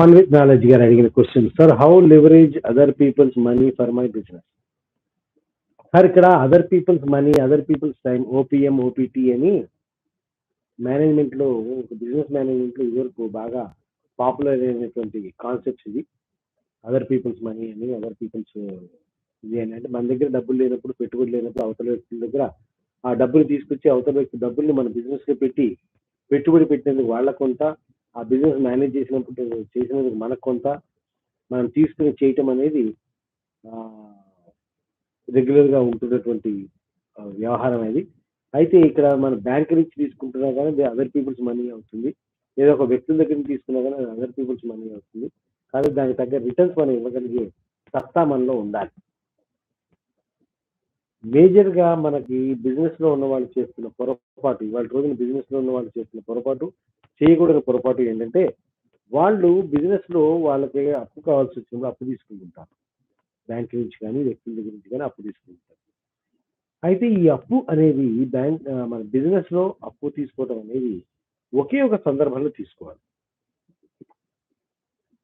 Fun with knowledge గారు అడిగిన question sir how leverage other people's money for my business sir ఇక్కడ other people's money other people's time OPM OPT అని మేనేజ్మెంట్లో ఒక business మేనేజ్మెంట్లో ఇదివరకు బాగా పాపులర్ అయినటువంటి కాన్సెప్ట్స్ ఇది. అదర్ పీపుల్స్ మనీ అని అదర్ పీపుల్స్ ఇది అని. అంటే మన దగ్గర డబ్బులు లేనప్పుడు పెట్టుబడి లేనప్పుడు అవతల వ్యక్తుల దగ్గర ఆ డబ్బులు తీసుకొచ్చి అవతల వ్యక్తి డబ్బుల్ని మన బిజినెస్కి పెట్టి పెట్టుబడి పెట్టేందుకు వాళ్ళ కొంత ఆ బిజినెస్ మేనేజ్ చేసినప్పుడు చేసినందుకు మనకు కొంత మనం తీసుకుని చేయటం అనేది రెగ్యులర్గా ఉంటున్నటువంటి వ్యవహారం అనేది అయితే ఇక్కడ మన బ్యాంక్ నుంచి తీసుకుంటున్నా కానీ అదర్ పీపుల్స్ మనీ అవుతుంది. లేదా ఒక వ్యక్తుల దగ్గర నుంచి తీసుకున్నా కానీ అదర్ పీపుల్స్ మనీ అవుతుంది. కానీ దానికి తగ్గ రిటర్న్స్ మనం ఇవ్వగలిగే సత్తా మనలో ఉండాలి. మేజర్గా మనకి బిజినెస్లో ఉన్న వాళ్ళు చేస్తున్న పొరపాటు ఇవాళ రోజున బిజినెస్లో ఉన్న వాళ్ళు చేస్తున్న పొరపాటు చేయకూడని పొరపాటు ఏంటంటే వాళ్ళు బిజినెస్లో వాళ్ళకి అప్పు కావాల్సి వచ్చినప్పుడు అప్పు తీసుకుంటుంటారు. బ్యాంక్ నుంచి కానీ వ్యక్తుల దగ్గర నుంచి కానీ అప్పు తీసుకుంటారు అయితే ఈ అప్పు అనేది బ్యాంక్ మన బిజినెస్లో అప్పు తీసుకోవడం అనేది ఒకే ఒక సందర్భంలో తీసుకోవాలి.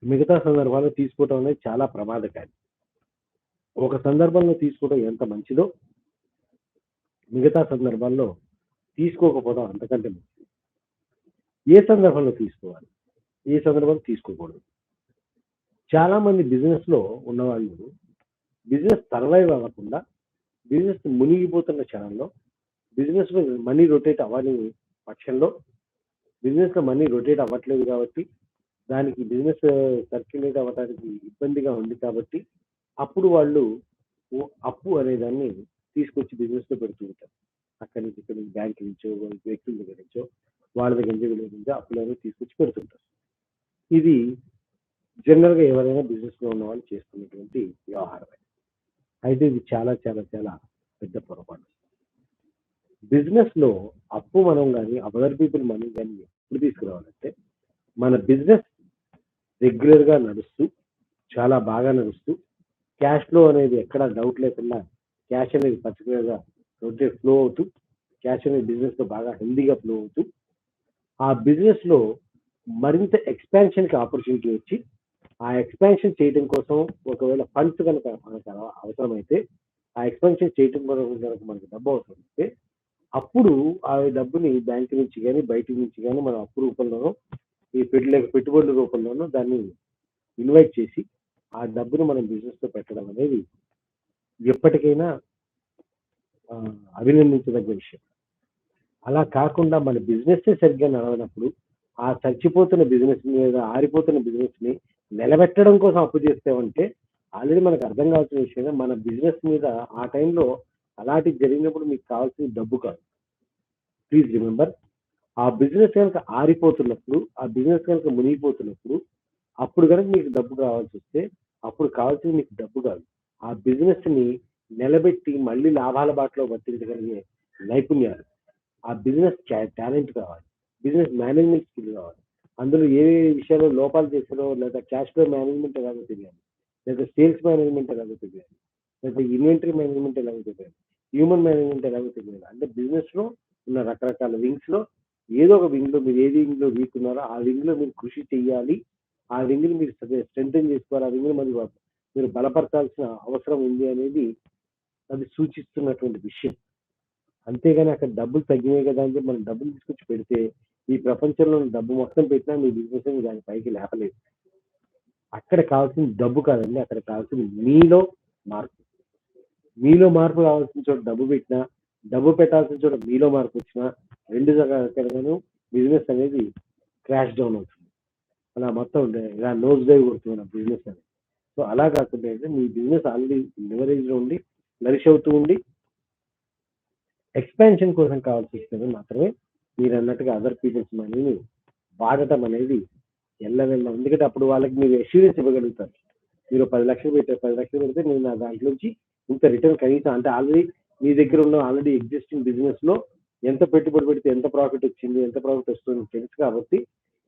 మిగతా సందర్భాల్లో తీసుకోవడం అనేది చాలా ప్రమాదకారి. ఒక సందర్భంలో తీసుకోవడం ఎంత మంచిదో మిగతా సందర్భాల్లో తీసుకోకపోవడం అంతకంటే మంచిది. ఏ సందర్భంలో తీసుకోవాలి? ఏ సందర్భంలో తీసుకోకూడదు? చాలామంది బిజినెస్లో ఉన్నవాళ్ళు బిజినెస్ సర్వైవ్ అవ్వకుండా బిజినెస్ మునిగిపోతున్న క్షణంలో బిజినెస్ మనీ రొటేట్ అవ్వని పక్షంలో బిజినెస్లో మనీ రొటేట్ అవ్వట్లేదు కాబట్టి దానికి బిజినెస్ సర్క్యులేట్ అవ్వడానికి ఇబ్బందిగా ఉంది కాబట్టి అప్పుడు వాళ్ళు అప్పు అనే దాన్ని తీసుకొచ్చి బిజినెస్లో పెడుతూ ఉంటారు. అక్కడి నుంచి ఇక్కడ నుంచి బ్యాంక్ నుంచో వ్యక్తుల దగ్గర నుంచో వాళ్ళ దగ్గర నుంచి వీళ్ళ దగ్గర నుంచో అప్పులు తీసుకొచ్చి పెడుతుంటారు. ఇది జనరల్గా ఎవరైనా బిజినెస్లో ఉన్న వాళ్ళు చేస్తున్నటువంటి వ్యవహారం అయితే ఇది చాలా చాలా చాలా పెద్ద పొరపాటు. బిజినెస్లో అప్పు మనం కానీ అదర్ పీపుల్ మనీ కానీ ఎప్పుడు తీసుకురావాలంటే మన బిజినెస్ రెగ్యులర్గా నడుస్తూ చాలా బాగా నడుస్తూ క్యాష్ ఫ్లో అనేది ఎక్కడ డౌట్ లేకుండా క్యాష్ అనేది పర్టికులర్గా రొటేట్ ఫ్లో అవుతూ క్యాష్ అనేది బిజినెస్లో బాగా హెల్దీగా ఫ్లో అవుతూ ఆ బిజినెస్లో మరింత ఎక్స్పాన్షన్కి ఆపర్చునిటీ వచ్చి ఆ ఎక్స్పాన్షన్ చేయడం కోసం ఒకవేళ ఫండ్స్ కనుక మనకు అవసరమైతే ఆ ఎక్స్పాన్షన్ చేయడం కోసం కనుక మనకు డబ్బు అవసరమైతే అప్పుడు ఆ డబ్బుని బ్యాంక్ నుంచి కానీ బయట నుంచి కానీ మనం అప్పు రూపంలోనో ఈ పెట్టుబడి పెట్టుబడుల రూపంలోనో దాన్ని ఇన్వైట్ చేసి ఆ డబ్బును మనం బిజినెస్లో పెట్టడం అనేది ఎప్పటికైనా అభినందించదగ్గ విషయం. అలా కాకుండా మన బిజినెస్ సరిగ్గా నడవనప్పుడు ఆ చచ్చిపోతున్న బిజినెస్ మీద ఆరిపోతున్న బిజినెస్ని నిలబెట్టడం కోసం అప్పు చేస్తామంటే ఆల్రెడీ మనకు అర్థం కావాల్సిన విషయం మన బిజినెస్ మీద ఆ టైంలో అలాంటివి జరిగినప్పుడు మీకు కావాల్సిన డబ్బు కాదు. ప్లీజ్ రిమెంబర్ ఆ బిజినెస్ కనుక ఆరిపోతున్నప్పుడు ఆ బిజినెస్ కనుక మునిగిపోతున్నప్పుడు అప్పుడు కనుక మీకు డబ్బు కావాల్సి వస్తే అప్పుడు కావాల్సింది మీకు డబ్బు కాదు. ఆ బిజినెస్ని నిలబెట్టి మళ్ళీ లాభాల బాటలో వర్తించగలిగే నైపుణ్యాలు. ఆ బిజినెస్ టాలెంట్ కావాలి. బిజినెస్ మేనేజ్మెంట్ స్కిల్ కావాలి. అందులో ఏ ఏ విషయాల్లో లోపాలు చేశారో లేదా క్యాష్ ఫ్లో మేనేజ్మెంట్ ఎలాగో తెలియాలి. లేదా సేల్స్ మేనేజ్మెంట్ ఎలాగో తెలియాలి. లేదా ఇన్వెంటరీ మేనేజ్మెంట్ ఎలాగో తెలియాలి. హ్యూమన్ మేనేజ్మెంట్ ఎలాగో తెలియాలి. అంటే బిజినెస్లో ఉన్న రకరకాల వింగ్స్లో ఏదో ఒక వింగ్లో మీరు ఏ వింగ్లో వీక్ ఉన్నారో ఆ వింగ్లో మీరు కృషి చేయాలి ఆ వింగ్ని మీరు స్ట్రెంగ్ చేసుకోవాలి. ఆ వింగ్ని మరి మీరు బలపరచాల్సిన అవసరం ఉంది అనేది అది సూచిస్తున్నటువంటి విషయం. అంతేగాని అక్కడ డబ్బులు తగ్గినాయి కదా అని చెప్పి మనం డబ్బులు తీసుకొచ్చి పెడితే ఈ ప్రపంచంలో డబ్బు మొత్తం పెట్టినా మీ బిజినెస్ దాని పైకి లేపలేదు. అక్కడ కావాల్సింది డబ్బు కాదండి అక్కడ కావాల్సింది మీలో మార్పు. మీలో మార్పు కావాల్సిన చోట డబ్బు పెట్టినా డబ్బు పెట్టాల్సిన చోట మీలో మార్పు వచ్చినా రెండు రకాలను బిజినెస్ అనేది క్రాష్ డౌన్ అవుతుంది. అలా మొత్తం ఇలా నోస్ డైవ్ కొడుతుంది నా బిజినెస్ అనేది. సో అలా కాకుండా అయితే మీ బిజినెస్ ఆల్రెడీ లెవరేజ్లో ఉండి నరిష్ అవుతూ ఉండి ఎక్స్పాన్షన్ కోసం కావాల్సి వస్తుంది మాత్రమే. మీరు అన్నట్టుగా అదర్ పీపుల్స్ మనీని వాడటం అనేది ఎల్లవెల్ల ఎందుకంటే అప్పుడు వాళ్ళకి మీరు ఎష్యూరెన్స్ ఇవ్వగలుగుతారు. మీరు పది లక్షలు పెట్టారు పది లక్షలు పెడితే నేను నా దాంట్లో నుంచి ఇంత రిటర్న్ కనీసం అంటే ఆల్రెడీ మీ దగ్గర ఉన్న ఆల్రెడీ ఎగ్జిస్టింగ్ బిజినెస్లో ఎంత పెట్టుబడి పెడితే ఎంత ప్రాఫిట్ వచ్చింది ఎంత ప్రాఫిట్ వస్తుంది తెలుసు కాబట్టి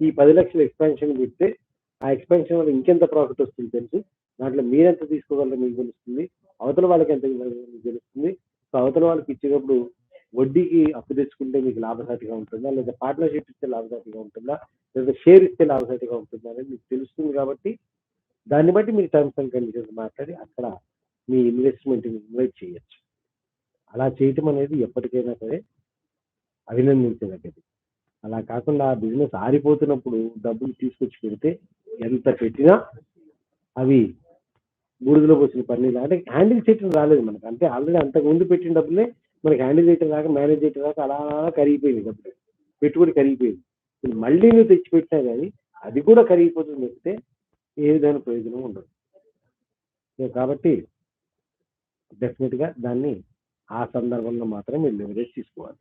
ఈ పది లక్షల ఎక్స్పాన్షన్ పెడితే ఆ ఎక్స్పాన్షన్ వల్ల ఇంకెంత ప్రాఫిట్ వస్తుంది తెలుసు. దాంట్లో మీరెంత తీసుకోగలరో మీకు తెలుస్తుంది. అవతల వాళ్ళకి ఎంత మీకు తెలుస్తుంది. సో అవతల వాళ్ళకి ఇచ్చేటప్పుడు వడ్డీకి అప్పు తెచ్చుకుంటే మీకు లాభసాటిగా ఉంటుందా? లేదా పార్ట్నర్షిప్ ఇస్తే లాభసాటిగా ఉంటుందా? లేదా షేర్ ఇస్తే లాభసాటిగా ఉంటుందా అనేది మీకు తెలుస్తుంది కాబట్టి దాన్ని బట్టి మీరు టర్మ్స్ అండ్ కండిషన్స్ మాట్లాడి అక్కడ మీ ఇన్వెస్ట్మెంట్ ఇన్వైట్ చేయొచ్చు. అలా చేయటం అనేది ఎప్పటికైనా సరే అభినందించదగ్గది. అలా కాకుండా బిజినెస్ ఆరిపోతున్నప్పుడు డబ్బులు తీసుకొచ్చి పెడితే ఎంత పెట్టినా అవి బూడిదలో పోసిన పన్నీళ్ళు అంటే హ్యాండిల్ చేయటం రాలేదు మనకు. అంటే ఆల్రెడీ అంతకు ముందు పెట్టిన డబ్బులే మనకి హ్యాండిల్ చేయటం రాక మేనేజ్ చేయటం అలా అలా కరిగిపోయింది డబ్బులు పెట్టుబడి కరిగిపోయింది. ఇప్పుడు మళ్ళీ నువ్వు తెచ్చిపెట్టినా కానీ అది కూడా కరిగిపోతుంది చెప్తే ఏ విధమైన ప్రయోజనం ఉండదు. కాబట్టి డెఫినెట్గా దాన్ని ఆ సందర్భంలో మాత్రం మీరు లివరేజ్ తీసుకోవాలి.